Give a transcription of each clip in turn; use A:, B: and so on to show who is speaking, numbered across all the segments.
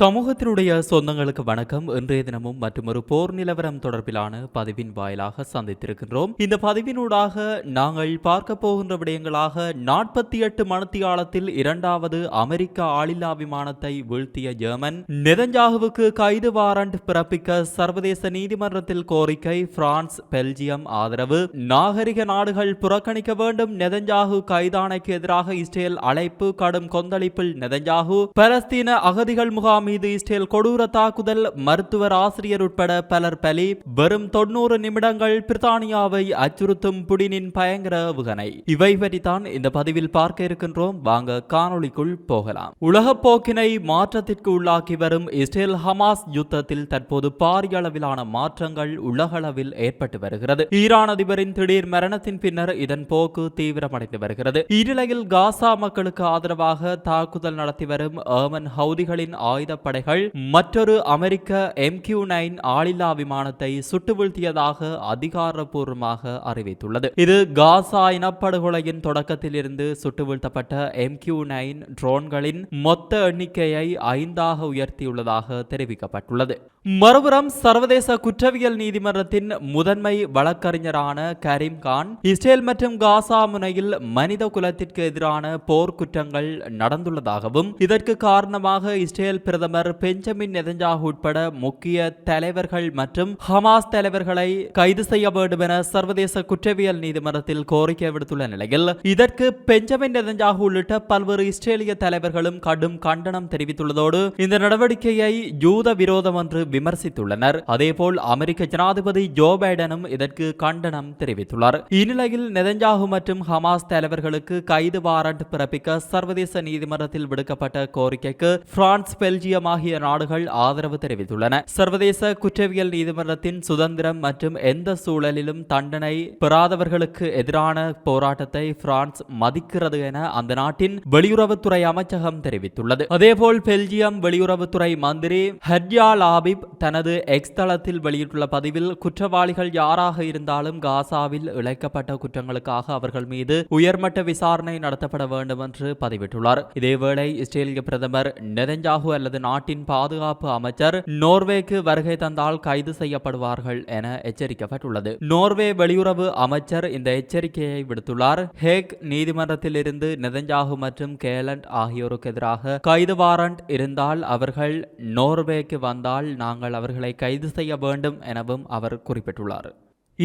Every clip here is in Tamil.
A: சமூகத்தினுடைய சொந்தங்களுக்கு வணக்கம். இன்றைய தினமும் மற்றொரு போர் நிலவரம் தொடர்பிலான பதிவின் வாயிலாக சந்தித்திருக்கின்றோம். இந்த பதிவினூடாக நாங்கள் பார்க்க போகின்ற விடயங்களாக நாற்பத்தி எட்டு மணத்தியாலத்தில் இரண்டாவது அமெரிக்க ஆளில்லா விமானத்தை வீழ்த்திய ஜெர்மன் நெதஞ்சாகுவுக்கு கைது வாரண்ட் பிறப்பிக்க சர்வதேச நீதிமன்றத்தில் கோரிக்கை பிரான்ஸ் பெல்ஜியம் ஆதரவு. நாகரிக நாடுகள் புறக்கணிக்க வேண்டும். நெதஞ்சாகு கைதானைக்கு எதிராக இஸ்ரேல் அழைப்பு கடும் கொந்தளிப்பில் நெதஞ்சாகு. பலஸ்தீன அகதிகள் முகாம் மீது இஸ்ரேல் கொடூர தாக்குதல் மருத்துவர் ஆசிரியர் உட்பட பலர் பலி. வெறும் தொண்ணூறு நிமிடங்கள் பிரித்தானியாவை அச்சுறுத்தும் புடினின் பயங்கர ஏவுகணை இவை பற்றித்தான் இந்த பதிவில் பார்க்க இருக்கின்றோம். வாங்க காணொளிக்குள் போகலாம். உலக போக்கினை மாற்றத்திற்கு உள்ளாக்கி வரும் இஸ்ரேல் ஹமாஸ் யுத்தத்தில் தற்போது பாரிய அளவிலான மாற்றங்கள் உலகளவில் ஏற்பட்டு வருகிறது. ஈரான் அதிபரின் திடீர் மரணத்தின் பின்னர் இதன் போக்கு தீவிரமடைந்து வருகிறது. இந்நிலையில் காசா மக்களுக்கு ஆதரவாக தாக்குதல் நடத்தி வரும் ஏமன் ஹவுதிகளின் ஆயுத ஆயுதப்படைகள் மற்றொரு அமெரிக்க எம்கியூ நைன் ஆளில்லா விமானத்தை சுட்டு வீழ்த்தியதாக அதிகாரப்பூர்வமாக அறிவித்துள்ளது. இது காசா இனப்படுகொலையின் தொடக்கத்தில் இருந்து சுட்டு வீழ்த்தப்பட்ட எம்கியூ நைன் ட்ரோன்களின் மொத்த எண்ணிக்கையை ஐந்தாக உயர்த்தியுள்ளதாக தெரிவிக்கப்பட்டுள்ளது. மறுபுறம் சர்வதேச குற்றவியல் நீதிமன்றத்தின் முதன்மை வழக்கறிஞரான கரீம் கான் இஸ்ரேல் மற்றும் காசா முனையில் மனித குலத்திற்கு எதிரான போர்க்குற்றங்கள் நடந்துள்ளதாகவும் இதற்கு காரணமாக இஸ்ரேல் பிரதமர் பிரதமர் பெஞ்சமின் நெதஞ்சாகு உட்பட முக்கிய தலைவர்கள் மற்றும் ஹமாஸ் தலைவர்களை கைது செய்ய வேண்டும் என சர்வதேச குற்றவியல் நீதிமன்றத்தில் கோரிக்கை விடுத்துள்ள நிலையில் இதற்கு பெஞ்சமின் நெதஞ்சாகு உள்ளிட்ட பல்வேறு இஸ்ரேலிய தலைவர்களும் கடும் கண்டனம் தெரிவித்துள்ளதோடு இந்த நடவடிக்கையை யூத விரோதம் என்று விமர்சித்துள்ளனர். அதேபோல் அமெரிக்க ஜனாதிபதி ஜோ பைடனும் இதற்கு கண்டனம் தெரிவித்துள்ளார். இந்நிலையில் நெதஞ்சாகு மற்றும் ஹமாஸ் தலைவர்களுக்கு கைது வாரண்ட் பிறப்பிக்க சர்வதேச நீதிமன்றத்தில் விடுக்கப்பட்ட கோரிக்கைக்கு பிரான்ஸ் பெல்ஜியம் ஆகிய நாடுகள் ஆதரவு தெரிவித்துள்ளன. சர்வதேச குற்றவியல் நீதிமன்றத்தின் சுதந்திரம் மற்றும் எந்த சூழலிலும் தண்டனை பெறாதவர்களுக்கு எதிரான போராட்டத்தை பிரான்ஸ் மதிக்கிறது என அந்த நாட்டின் வெளியுறவுத்துறை அமைச்சகம் தெரிவித்துள்ளது. அதேபோல் பெல்ஜியம் வெளியுறவுத்துறை மந்திரி ஹர்யால் லாபிப் தனது எக்ஸ் தளத்தில் வெளியிட்டுள்ள பதிவில் குற்றவாளிகள் யாராக இருந்தாலும் காசாவில் இழைக்கப்பட்ட குற்றங்களுக்காக அவர்கள் மீது உயர்மட்ட விசாரணை நடத்தப்பட வேண்டும் என்று பதிவிட்டுள்ளார். இதேவேளை இஸ்ரேலிய பிரதமர் நெதஞ்சாகு அல்லது நாட்டின் பாதுகாப்பு அமைச்சர் நோர்வேக்கு வருகை தந்தால் கைது செய்யப்படுவார்கள் என எச்சரிக்கப்பட்டுள்ளது. நோர்வே வெளியுறவு அமைச்சர் இந்த எச்சரிக்கையை விடுத்துள்ளார். ஹேக் நீதிமன்றத்தில் இருந்து நெதஞ்சாகு மற்றும் கேலண்ட் ஆகியோருக்கு எதிராக கைது வாரண்ட் இருந்தால் அவர்கள் நோர்வேக்கு வந்தால் நாங்கள் அவர்களை கைது செய்ய வேண்டும் எனவும் அவர் குறிப்பிட்டுள்ளார்.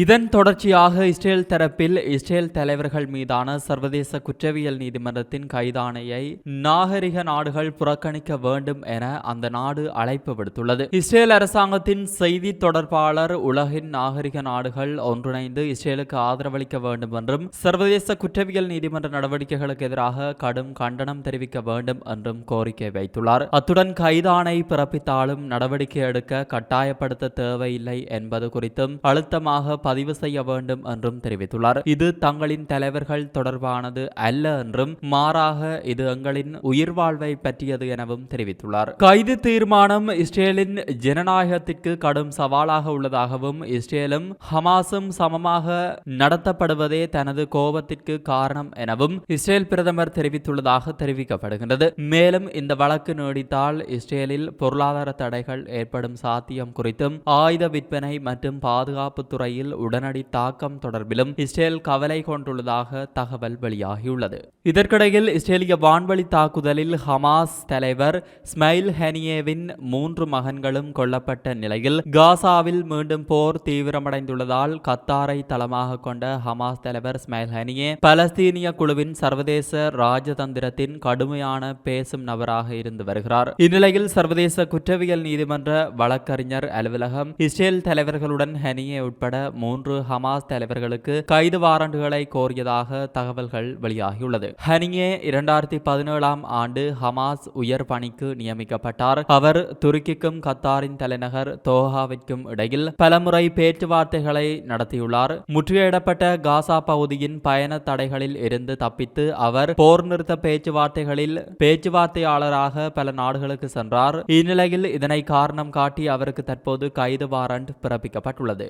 A: இதன் தொடர்ச்சியாக இஸ்ரேல் தரப்பில் இஸ்ரேல் தலைவர்கள் மீதான சர்வதேச குற்றவியல் நீதிமன்றத்தின் கைதானையை நாகரிக நாடுகள் புறக்கணிக்க வேண்டும் என அந்த நாடு அழைப்பு விடுத்துள்ளது. இஸ்ரேல் அரசாங்கத்தின் செய்தி தொடர்பாளர் உலகின் நாகரிக நாடுகள் ஒன்றிணைந்து இஸ்ரேலுக்கு ஆதரவளிக்க வேண்டும் என்றும் சர்வதேச குற்றவியல் நீதிமன்ற நடவடிக்கைகளுக்கு எதிராக கடும் கண்டனம் தெரிவிக்க வேண்டும் என்றும் கோரிக்கை வைத்துள்ளார். அத்துடன் கைதானை பிறப்பித்தாலும் நடவடிக்கை எடுக்க கட்டாயப்படுத்த தேவையில்லை என்பது குறித்தும் அழுத்தமாக பதிவு செய்ய வேண்டும் என்றும் தெரிவித்துள்ளார். இது தங்களின் தலைவர்கள் தொடர்பானது அல்ல என்றும் மாறாக இது எங்களின் உயிர் வாழ்வை பற்றியது எனவும் தெரிவித்துள்ளார். கைது தீர்மானம் இஸ்ரேலின் ஜனநாயகத்திற்கு கடும் சவாலாக உள்ளதாகவும் இஸ்ரேலும் ஹமாஸும் சமமாக நடத்தப்படுவதே தனது கோபத்திற்கு காரணம் எனவும் இஸ்ரேல் பிரதமர் தெரிவித்துள்ளதாக தெரிவிக்கப்படுகின்றது. மேலும் இந்த வழக்கு நீடித்தால் இஸ்ரேலில் பொருளாதார தடைகள் ஏற்படும் சாத்தியம் குறித்தும் ஆயுத விற்பனை மற்றும் பாதுகாப்பு துறையில் உடனடி தாக்கம் தொடர்பிலும் இஸ்ரேல் கவலை கொண்டுள்ளதாக தகவல் வெளியாகியுள்ளது. இதற்கிடையில் இஸ்ரேலிய வான்வழி தாக்குதலில் ஹமாஸ் தலைவர் ஸ்மைல் ஹெனியேவின் மூன்று மகன்களும் கொல்லப்பட்ட நிலையில் காசாவில் மீண்டும் போர் தீவிரமடைந்துள்ளதால் கத்தாரை தளமாக கொண்ட ஹமாஸ் தலைவர் ஸ்மைல் ஹெனியே பலஸ்தீனிய குழுவின் சர்வதேச ராஜதந்திரத்தின் கடுமையான பேசும் நபராக இருந்து வருகிறார். இந்நிலையில் சர்வதேச குற்றவியல் நீதிமன்ற வழக்கறிஞர் அலுவலகம் இஸ்ரேல் தலைவர்களுடன் ஹெனியே உட்பட மூன்று ஹமாஸ் தலைவர்களுக்கு கைது வாரண்டுகளை கோரியதாக தகவல்கள் வெளியாகியுள்ளது. ஹனியே இரண்டாயிரத்தி பதினேழாம் ஆண்டு ஹமாஸ் உயர் பணிக்கு நியமிக்கப்பட்டார். அவர் துருக்கிக்கும் கத்தாரின் தலைநகர் தோஹாவிற்கும் இடையில் பலமுறை பேச்சுவார்த்தைகளை நடத்தியுள்ளார். முற்றுகையிடப்பட்ட காசா பகுதியின் பயண தடைகளில் இருந்து தப்பித்து அவர் போர் நிறுத்த பேச்சுவார்த்தைகளில் பேச்சுவார்த்தையாளராக பல நாடுகளுக்கு சென்றார். இந்நிலையில் இதனை காரணம் காட்டி அவருக்கு தற்போது கைது வாரண்ட் பிறப்பிக்கப்பட்டுள்ளது.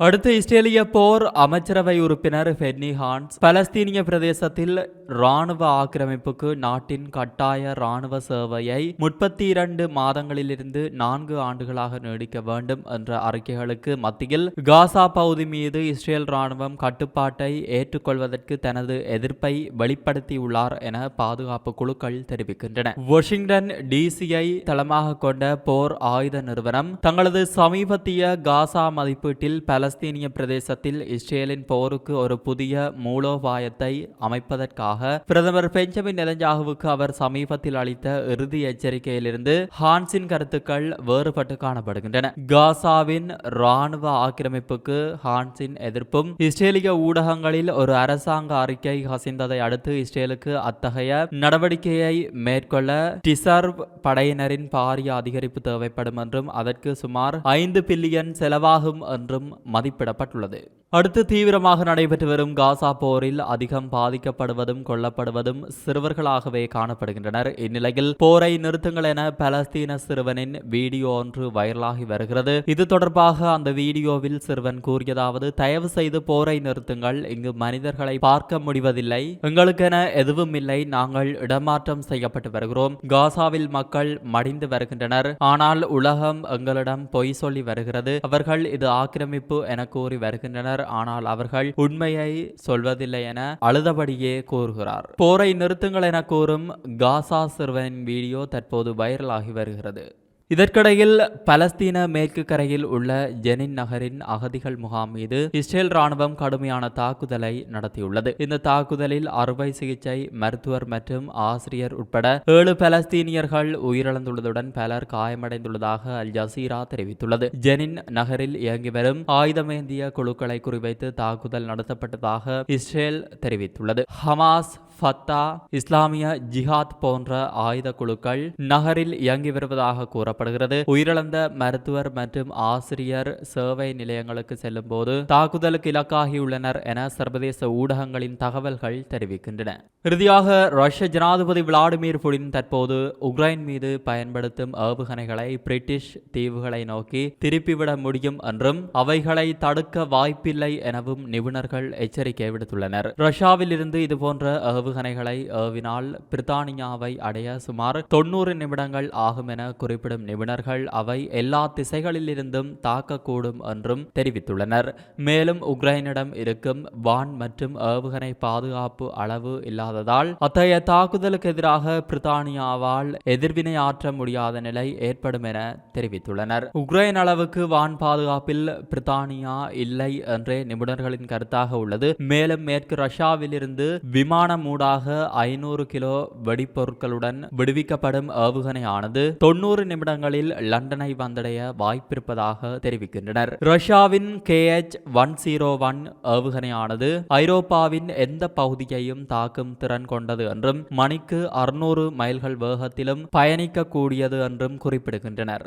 A: அடுத்து இஸ்ரேலிய போர் அமைச்சரவை உறுப்பினர் ஃபென்னி ஹான்ஸ். பலஸ்தீனிய பிரதேசத்தில் ராணுவ ஆக்கிரமிப்புக்கு நாட்டின் கட்டாய ராணுவ சேவையை முப்பத்தி இரண்டு மாதங்களிலிருந்து நான்கு ஆண்டுகளாக நீடிக்க வேண்டும் என்ற அறிக்கைகளுக்கு மத்தியில் காசா பகுதி மீது இஸ்ரேல் ராணுவம் கட்டுப்பாட்டை ஏற்றுக்கொள்வதற்கு தனது எதிர்ப்பை வெளிப்படுத்தியுள்ளார் என பாதுகாப்பு குழுக்கள் தெரிவிக்கின்றன. வாஷிங்டன் டிசியை தளமாக கொண்ட போர் ஆயுத நிறுவனம் தங்களது சமீபத்திய காசா மதிப்பீட்டில் பலஸ்தீனிய பிரதேசத்தில் இஸ்ரேலின் போருக்கு ஒரு புதிய மூலோபாயத்தை அமைப்பதற்காக பிரதமர் பெஞ்சமின் நெலஞ்சாகுவுக்கு அவர் சமீபத்தில் அளித்த இறுதி எச்சரிக்கையிலிருந்து ஹான்ஸின் கருத்துக்கள் வேறுபட்டு காணப்படுகின்றன. காசாவின் ராணுவ ஆக்கிரமிப்புக்கு ஹான்ஸின் எதிர்ப்பும் இஸ்ரேலிய ஊடகங்களில் ஒரு அரசாங்க அறிக்கை கசிந்ததை அடுத்து இஸ்ரேலுக்கு அத்தகைய நடவடிக்கையை மேற்கொள்ள டிசர்வ் படையினரின் பாரிய அதிகரிப்பு தேவைப்படும் என்றும் அதற்கு சுமார் ஐந்து பில்லியன் செலவாகும் என்றும் மதிப்பிடப்பட்டுள்ளது. அடுத்து தீவிரமாக நடைபெற்று வரும் காசா போரில் அதிகம் பாதிக்கப்படுவதும் கொல்லப்படுவதும் சிறுவர்களாகவே காணப்படுகின்றனர். இந்நிலையில் போரை நிறுத்துங்கள் என பலஸ்தீன சிறுவனின் வீடியோ ஒன்று வைரலாகி வருகிறது. இது தொடர்பாக அந்த வீடியோவில் சிறுவன் கூறியதாவது தயவு செய்து போரை நிறுத்துங்கள். இங்கு மனிதர்களை பார்க்க முடிவதில்லை. எங்களுக்கென எதுவும் இல்லை. நாங்கள் இடமாற்றம் செய்யப்பட்டு வருகிறோம். காசாவில் மக்கள் மடிந்து வருகின்றனர். ஆனால் உலகம் எங்களிடம் பொய் சொல்லி வருகிறது. அவர்கள் இது ஆக்கிரமிப்பு என கூறி வருகின்றனர். ஆனால் அவர்கள் உண்மையை சொல்வதில்லை என அழுதபடியே கூறுகிறார். போரை நிறுத்துங்கள் என கூறும் காசா சிறுவனின் வீடியோ தற்போது வைரலாகி வருகிறது. இதற்கிடையில் பலஸ்தீன மேற்கு கரையில் உள்ள ஜெனின் நகரின் அகதிகள் முகாம் மீது இஸ்ரேல் ராணுவம் கடுமையான தாக்குதலை நடத்தியுள்ளது. இந்த தாக்குதலில் அறுவை சிகிச்சை மருத்துவர் மற்றும் ஆசிரியர் உட்பட ஏழு பலஸ்தீனியர்கள் உயிரிழந்துள்ளதுடன் பலர் காயமடைந்துள்ளதாக அல் ஜசீரா தெரிவித்துள்ளது. ஜெனின் நகரில் இயங்கி வரும் ஆயுதமேந்திய குழுக்களை குறிவைத்து தாக்குதல் நடத்தப்பட்டதாக இஸ்ரேல் தெரிவித்துள்ளது. ஹமாஸ் ஃபத்தா இஸ்லாமிய ஜிஹாத் போன்ற ஆயுத குழுக்கள் நகரில் இயங்கி வருவதாக கூறப்படுகிறது உயிரிழந்த மருத்துவர் மற்றும் ஆசிரியர் சேவை நிலையங்களுக்கு செல்லும் போது தாக்குதலுக்கு இலக்காகியுள்ளனர் என சர்வதேச ஊடகங்களின் தகவல்கள் தெரிவிக்கின்றன. இறுதியாக ரஷ்ய ஜனாதிபதி விளாடிமிர் புடின் தற்போது உக்ரைன் மீது பயன்படுத்தும் ஏவுகணைகளை பிரிட்டிஷ் தீவுகளை நோக்கி திருப்பிவிட முடியும் என்றும் அவைகளை தடுக்க வாய்ப்பில்லை எனவும் நிபுணர்கள் எச்சரிக்கை விடுத்துள்ளனர். ரஷ்யாவில் இருந்து இதுபோன்ற ஏவுகணைகளை ஏவினால் பிரித்தானியாவை அடைய சுமார் தொண்ணூறு நிமிடங்கள் ஆகும் என குறிப்பிடும் நிபுணர்கள் அவை எல்லா திசைகளிலிருந்தும் தாக்கக்கூடும் என்றும் தெரிவித்துள்ளனர். மேலும் உக்ரைனிடம் இருக்கும் வான் மற்றும் ஏவுகணை பாதுகாப்பு அளவு இல்லாததால் அத்தகைய தாக்குதலுக்கு எதிராக பிரித்தானியாவால் எதிர்வினை ஆற்ற முடியாத நிலை ஏற்படும் என தெரிவித்துள்ளனர். உக்ரைன் அளவுக்கு வான் பாதுகாப்பில் பிரித்தானியா இல்லை என்றே நிபுணர்களின் கருத்தாக உள்ளது. மேலும் மேற்கு ரஷ்யாவிலிருந்து விமானம் ஊடாக ஐநூறு கிலோ வெடிப்பொருட்களுடன் விடுவிக்கப்படும் ஏவுகணையானது தொண்ணூறு நிமிடங்களில் லண்டனை வந்தடைய வாய்ப்பிருப்பதாக தெரிவிக்கின்றனர். ரஷ்யாவின் கேஎச் ஒன் ஜீரோ ஒன் ஏவுகணையானது ஐரோப்பாவின் எந்த பகுதியையும் தாக்கும் திறன் கொண்டது என்றும் மணிக்கு அறுநூறு மைல்கள் வேகத்திலும் பயணிக்கக்கூடியது என்றும் குறிப்பிடுகின்றனர்.